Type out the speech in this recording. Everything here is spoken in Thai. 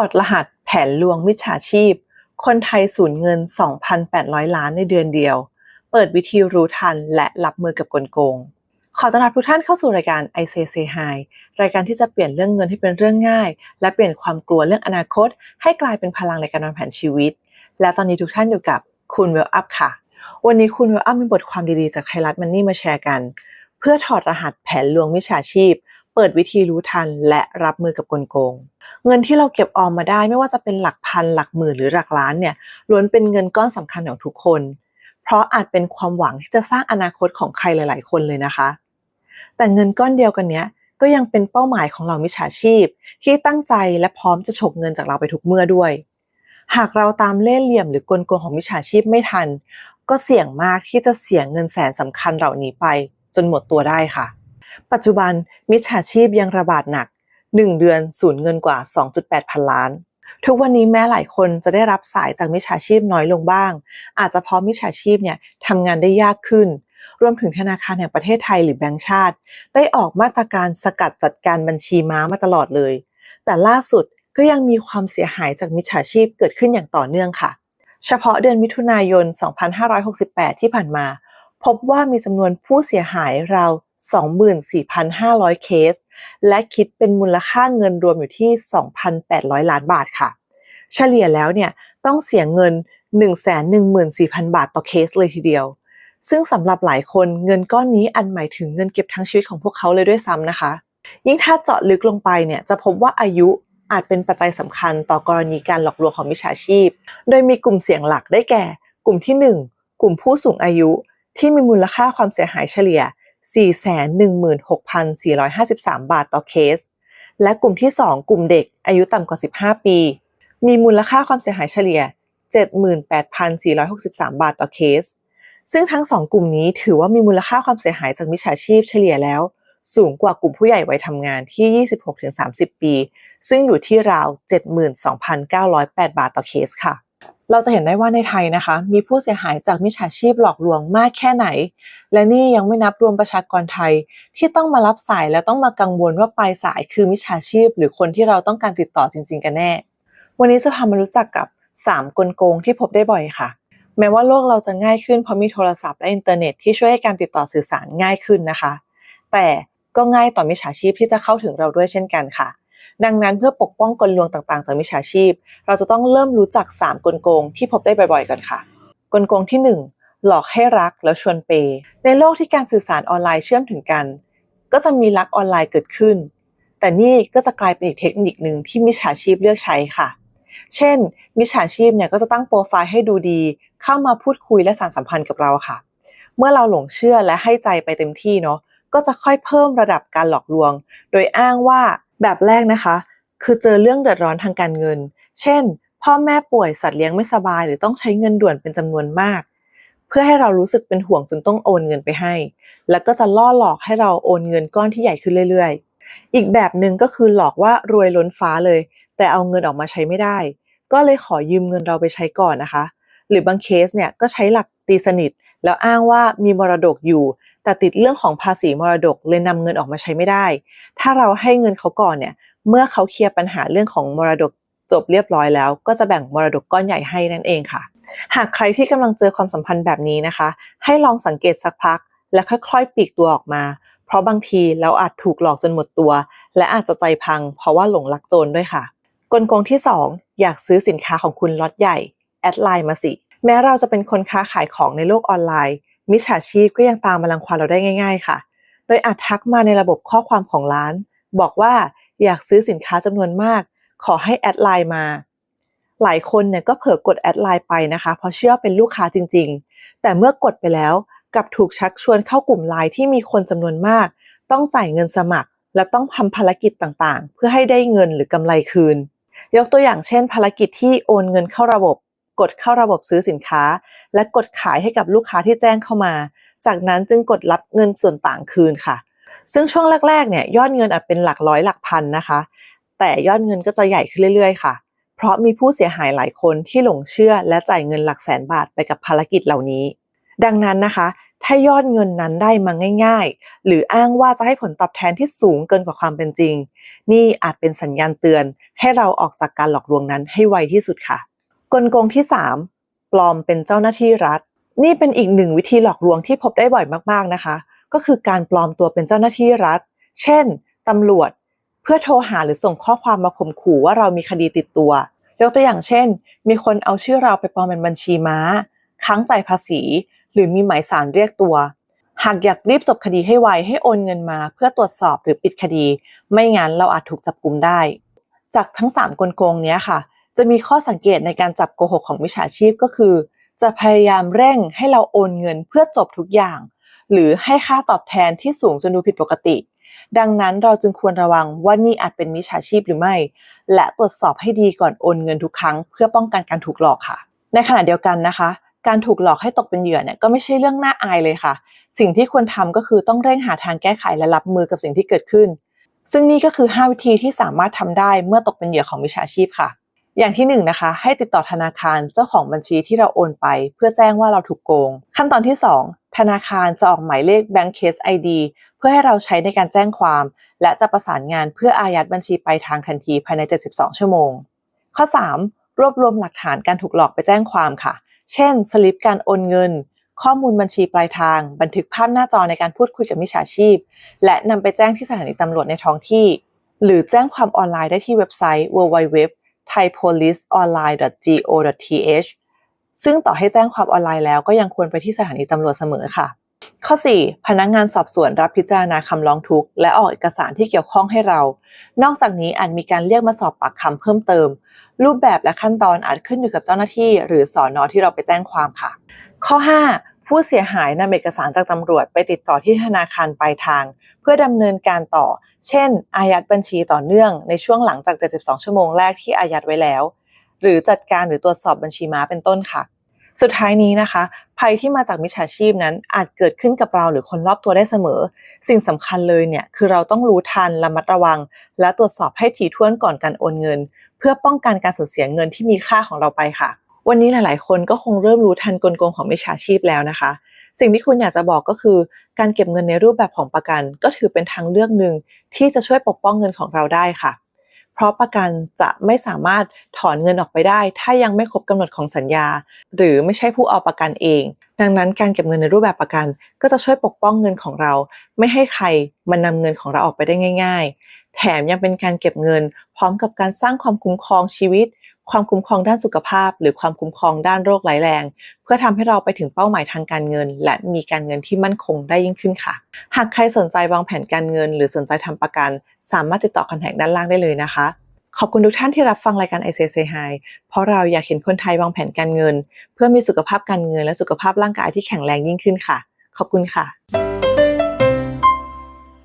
อดรหัสแผนลวงมิจฉาชีพ คนไทยสูญเงิน 2,800 ล้านในเดือนเดียว เปิดวิธีรู้ทันและรับมือกับกลโกง ขอต้อนรับทุกท่านเข้าสู่รายการ I Say Say Hi รายการที่จะเปลี่ยนเรื่องเงินให้เป็นเรื่องง่าย และเปลี่ยนความกลัวเรื่องอนาคต ให้กลายเป็นพลังในการวางแผนชีวิต และตอนนี้ทุกท่านอยู่กับคุณเวลอัพค่ะ วันนี้คุณเวลอัพมีบทความดีๆจากไทยรัฐมันนี่มาแชร์กัน เพื่อถอดรหัสแผนลวงมิจฉาชีพ เปิดวิธีรู้ทันและรับมือกับกลโกง เงินที่เราเก็บออมมาได้ไม่ว่าจะเป็นหลักพันหลักหมื่นหรือหลักล้านเนี่ยล้วนเป็นเงินก้อนสำคัญของทุกคน เพราะอาจเป็นความหวังที่จะสร้างอนาคตของใครหลาย ๆ คนเลยนะคะ แต่เงินก้อนเดียวกันเนี้ยก็ยังเป็นเป้าหมายของเรามิจฉาชีพ ที่ตั้งใจและพร้อมจะฉกเงินจากเราไปทุกเมื่อด้วย หากเราตามเล่ห์เหลี่ยมหรือกลโกงของมิจฉาชีพไม่ทัน ก็เสี่ยงมากที่จะเสียเงินแสนสำคัญเหล่านี้ไป จนหมดตัวได้ค่ะ ปัจจุบันมิจฉาชีพยังระบาดหนัก 1 เดือนสูญเงินกว่า 2.8 พันล้าน ทุกวันนี้แม้หลายคนจะได้รับสายจากมิจฉาชีพน้อยลงบ้าง อาจจะเพราะมิจฉาชีพเนี่ยทำงานได้ยากขึ้น รวมถึงธนาคารแห่งประเทศไทยหรือแบงก์ชาติ ได้ออกมาตรการสกัดจัดการบัญชีม้ามาตลอดเลย แต่ล่าสุดก็ยังมีความเสียหายจากมิจฉาชีพเกิดขึ้นอย่างต่อเนื่องค่ะ เฉพาะเดือนมิถุนายน 2568 ที่ผ่านมา พบว่ามีจำนวนผู้เสียหายราว 24,500 เคส และคิดเป็นมูลค่าเงินรวมอยู่ที่ 2,800 ล้านบาทค่ะ เฉลี่ยแล้วเนี่ยต้องเสียเงิน 114,000 บาทต่อเคสเลยทีเดียว ซึ่งสำหรับหลายคนเงินก้อนนี้อันหมายถึงเงินเก็บทั้งชีวิตของพวกเขาเลยด้วยซ้ำนะคะ ยิ่งถ้าเจาะลึกลงไปเนี่ยจะพบว่าอายุอาจเป็นปัจจัยสำคัญต่อกรณีการหลอกลวงของมิจฉาชีพ โดยมีกลุ่มเสี่ยงหลักได้แก่ กลุ่มที่ 1 กลุ่มผู้สูงอายุที่มีมูลค่าความเสียหายเฉลี่ย 416,453 บาทต่อเคส และกลุ่มที่ 2 กลุ่มเด็กอายุต่ำกว่า 15 ปี มีมูลค่าความเสียหายเฉลี่ย 78,463 บาทต่อเคส ซึ่งทั้ง 2 กลุ่มนี้ถือว่ามีมูลค่าความเสียหายจากมิจฉาชีพเฉลี่ยแล้ว สูงกว่ากลุ่มผู้ใหญ่วัยทำงานที่ 26-30 ปี ซึ่งอยู่ที่ราว 72,908 บาทต่อเคสค่ะ เราจะเห็นได้ว่าในไทยนะคะ มีผู้เสียหายจากมิจฉาชีพหลอกลวงมากแค่ไหน และนี่ยังไม่นับรวมประชากรไทย ที่ต้องมารับสายและต้องมากังวลว่าปลายสายคือมิจฉาชีพ หรือคนที่เราต้องการติดต่อจริง ๆ กันแน่ วันนี้จะพามารู้จักกับ 3 กลโกงที่พบได้บ่อยค่ะ แม้ว่าโลกเราจะง่ายขึ้นเพราะมีโทรศัพท์และอินเทอร์เน็ตที่ช่วยให้การติดต่อสื่อสารง่ายขึ้นนะคะ แต่ก็ง่ายต่อมิจฉาชีพที่จะเข้าถึงเราด้วยเช่นกันค่ะ ดังนั้นเพื่อปกป้องกลลวงต่างๆ จากมิจฉาชีพ เราจะต้องเริ่มรู้จัก 3 กลโกงที่พบได้บ่อยๆกันค่ะ กลโกงที่ 1 หลอกให้รักแล้วชวนเปย์ในโลกที่การสื่อสารออนไลน์เชื่อมถึงกัน ก็จะมีรักออนไลน์เกิดขึ้น แต่นี่ก็จะกลายเป็นอีกเทคนิคหนึ่งที่มิจฉาชีพเลือกใช้ค่ะ เช่น มิจฉาชีพเนี่ยก็จะตั้งโปรไฟล์ให้ดูดี เข้ามาพูดคุยและสานสัมพันธ์กับเราค่ะ เมื่อเราหลงเชื่อและให้ใจไปเต็มที่เนาะก็จะค่อยเพิ่มระดับการหลอกลวง โดยอ้างว่า แบบแรกนะคะ คือเจอเรื่องเดือดร้อนทางการเงิน เช่น พ่อแม่ป่วยสัตว์เลี้ยงไม่สบาย หรือต้องใช้เงินด่วนเป็นจำนวนมาก เพื่อให้เรารู้สึกเป็นห่วงจนต้องโอนเงินไปให้ แล้วก็จะล่อหลอกให้เราโอนเงินก้อนที่ใหญ่ขึ้นเรื่อย ๆ อีกแบบหนึ่งก็คือหลอกว่ารวยล้นฟ้าเลย แต่เอาเงินออกมาใช้ไม่ได้ ก็เลยขอยืมเงินเราไปใช้ก่อนนะคะ หรือบางเคสเนี่ยก็ใช้หลักตีสนิท แล้วอ้างว่ามีมรดกอยู่ แต่ติดเรื่องของภาษีมรดกเลยนำเงินออกมาใช้ไม่ได้ ถ้าเราให้เงินเขาก่อนเนี่ย เมื่อเขาเคลียร์ปัญหาเรื่องของมรดกจบเรียบร้อยแล้ว ก็จะแบ่งมรดกก้อนใหญ่ให้นั่นเองค่ะ หากใครที่กำลังเจอความสัมพันธ์แบบนี้นะคะ ให้ลองสังเกตสักพัก และค่อยๆปีกตัวออกมา เพราะบางทีเราอาจถูกหลอกจนหมดตัว และอาจจะใจพัง เพราะว่าหลงรักโจรด้วยค่ะ กลโกงที่ 2 อยากซื้อสินค้าของคุณล็อตใหญ่แอดไลน์มาสิแม้เราจะเป็นคนค้าขายของในโลกออนไลน์ มิจฉาชีพก็ยังตามมาลังควานเราได้ง่าย ๆ ค่ะ โดยอาจทักมาในระบบข้อความของร้าน บอกว่าอยากซื้อสินค้าจำนวนมาก ขอให้แอดไลน์มา หลายคนเนี่ยก็เผลอกดแอดไลน์ไปนะคะเพราะเชื่อเป็นลูกค้าจริง ๆ แต่เมื่อกดไปแล้วกลับถูกชักชวนเข้ากลุ่มไลน์ที่มีคนจำนวนมาก ต้องจ่ายเงินสมัคร และต้องทำภารกิจต่างๆ เพื่อให้ได้เงินหรือกำไรคืน ยกตัวอย่างเช่น ภารกิจที่โอนเงินเข้าระบบ กดเข้าระบบซื้อสินค้า และกดขายให้กับลูกค้าที่แจ้งเข้ามา จากนั้นจึงกดรับเงินส่วนต่างคืนค่ะ ซึ่งช่วงแรกๆเนี่ยยอดเงินอาจเป็นหลักร้อยหลักพันนะคะ แต่ยอดเงินก็จะใหญ่ขึ้นเรื่อยๆค่ะ เพราะมีผู้เสียหายหลายคนที่หลงเชื่อและจ่ายเงินหลักแสนบาทไปกับภารกิจเหล่านี้ ดังนั้นนะคะ ถ้ายอดเงินนั้นได้มาง่าย ๆ หรืออ้างว่าจะให้ผลตอบแทนที่สูงเกินกว่าความเป็นจริง นี่อาจเป็นสัญญาณเตือนให้เราออกจากการหลอกลวงนั้นให้ไวที่สุดค่ะ กลโกงที่ 3 ปลอมเป็นเจ้าหน้าที่รัฐ นี่เป็นอีกหนึ่งวิธีหลอกลวงที่พบได้บ่อยมากๆนะคะ ก็คือการปลอมตัวเป็นเจ้าหน้าที่รัฐ เช่นตำรวจ เพื่อโทรหาหรือส่งข้อความมาข่มขู่ว่าเรามีคดีติดตัวยกตัวอย่างเช่น มีคนเอาชื่อเราไปปลอมเป็นบัญชีม้า ค้างจ่ายภาษี หรือมีหมายสารเรียกตัว หากอยากรีบจบคดีให้ไวให้โอนเงินมา เพื่อตรวจสอบหรือปิดคดี ไม่งั้นเราอาจถูกจับกุมได้ จากทั้ง 3 กลโกงเนี้ยค่ะ จะมีข้อสังเกตในการจับโกหกของมิจฉาชีพก็คือ จะพยายามเร่งให้เราโอนเงินเพื่อจบทุกอย่าง หรือให้ค่าตอบแทนที่สูงจนดูผิดปกติ ดังนั้นเราจึงควรระวังว่านี่อาจเป็นมิจฉาชีพหรือไม่ และตรวจสอบให้ดีก่อนโอนเงินทุกครั้ง เพื่อป้องกันการถูกหลอกค่ะ ในขณะเดียวกันนะคะ การถูกหลอกให้ตกเป็นเหยื่อเนี่ยก็ไม่ใช่เรื่องน่าอายเลยค่ะ สิ่งที่ควรทำก็คือต้องเร่งหาทางแก้ไขและรับมือกับสิ่งที่เกิดขึ้น ซึ่งนี่ก็คือ 5 วิธีที่สามารถทำได้เมื่อตกเป็นเหยื่อของมิจฉาชีพค่ะ อย่างที่1นนะคะ ให้ติดต่อธนาคารเจ้าของบัญชีที่เราโอนไป เพื่อแจ้งว่าเราถูกโกง ขั้นตอนที่ 2 ธนาคารจะออกหมายเลข Bank Case ID เพื่อให้เราใช้ในการแจ้งความ และจะประสานงานเพื่ออายัดบัญชีปลายทางทันทีภายใน 72 ชั่วโมง ข้อ 3 รวบรวมหลักฐานการถูกหลอกไปแจ้งความค่ะ เช่น สลิปการโอนเงิน ข้อมูลบัญชีปลายทาง บันทึกภาพหน้าจอในการพูดคุยกับมิจฉาชีพ และนำไปแจ้งที่สถานีตำรวจในท้องที่ หรือแจ้งความออนไลน์ได้ที่เว็บไซต์ www thaipoliceonline.go.th ซึ่งต่อให้แจ้งความออนไลน์แล้วก็ยังควรไปที่สถานีตำรวจเสมอค่ะ ข้อ 4. พนักงงานสอบสวนรับพิจารณาคำร้องทุกข์ และออกเอกสารที่เกี่ยวข้องให้เรา นอกจากนี้อาจมีการเรียกมาสอบปากคำเพิ่มเติม รูปแบบและขั้นตอนอาจขึ้นอยู่กับเจ้าหน้าที่ หรือสอนอที่เราไปแจ้งความค่ะ ข้อ 5. ผู้เสียหายนำเอกสารจากตำรวจไปติดต่อที่ธนาคารปลายทาง เพื่อดำเนินการต่อ เช่น อายัดบัญชีต่อเนื่องในช่วงหลังจาก 72 ชั่วโมงแรกที่อายัดไว้แล้ว หรือจัดการหรือตรวจสอบบัญชีม้าเป็นต้นค่ะ สุดท้ายนี้นะคะ ภัยที่มาจากมิจฉาชีพนั้นอาจเกิดขึ้นกับเราหรือคนรอบตัวได้เสมอ สิ่งสำคัญเลยเนี่ยคือเราต้องรู้ทันระมัดระวัง และตรวจสอบให้ถี่ถ้วนก่อนการโอนเงิน เพื่อป้องกันการสูญเสียเงินที่มีค่าของเราไปค่ะ วันนี้หลาย ๆ คนก็คงเริ่มรู้ทันกลโกงของมิจฉาชีพแล้วนะคะ สิ่งที่คุณอยากจะบอกก็คือ การเก็บเงินในรูปแบบของประกัน ก็ถือเป็นทางเลือกหนึ่งที่จะช่วยปกป้องเงินของเราได้ค่ะ เพราะประกันจะไม่สามารถถอนเงินออกไปได้ ถ้ายังไม่ครบกำหนดของสัญญา หรือไม่ใช่ผู้เอาประกันเอง ดังนั้นการเก็บเงินในรูปแบบประกัน ก็จะช่วยปกป้องเงินของเรา ไม่ให้ใครมานำเงินของเราออกไปได้ง่าย ๆ แถมยังเป็นการเก็บเงิน พร้อมกับการสร้างความคุ้มครองชีวิต ความคุ้มครองด้านสุขภาพ หรือความคุ้มครองด้านโรคร้ายแรง เพื่อทำให้เราไปถึงเป้าหมายทางการเงิน และมีการเงินที่มั่นคงได้ยิ่งขึ้นค่ะ หากใครสนใจวางแผนการเงิน หรือสนใจทำประกัน สามารถติดต่อคอนแทคด้านล่างได้เลยนะคะ ขอบคุณทุกท่านที่รับฟังรายการ i c Say Hi เพราะเราอยากเห็นคนไทยวางแผนการเงิน เพื่อมีสุขภาพการเงิน และสุขภาพร่างกายที่แข็งแรงยิ่งขึ้นค่ะ ขอบคุณค่ะ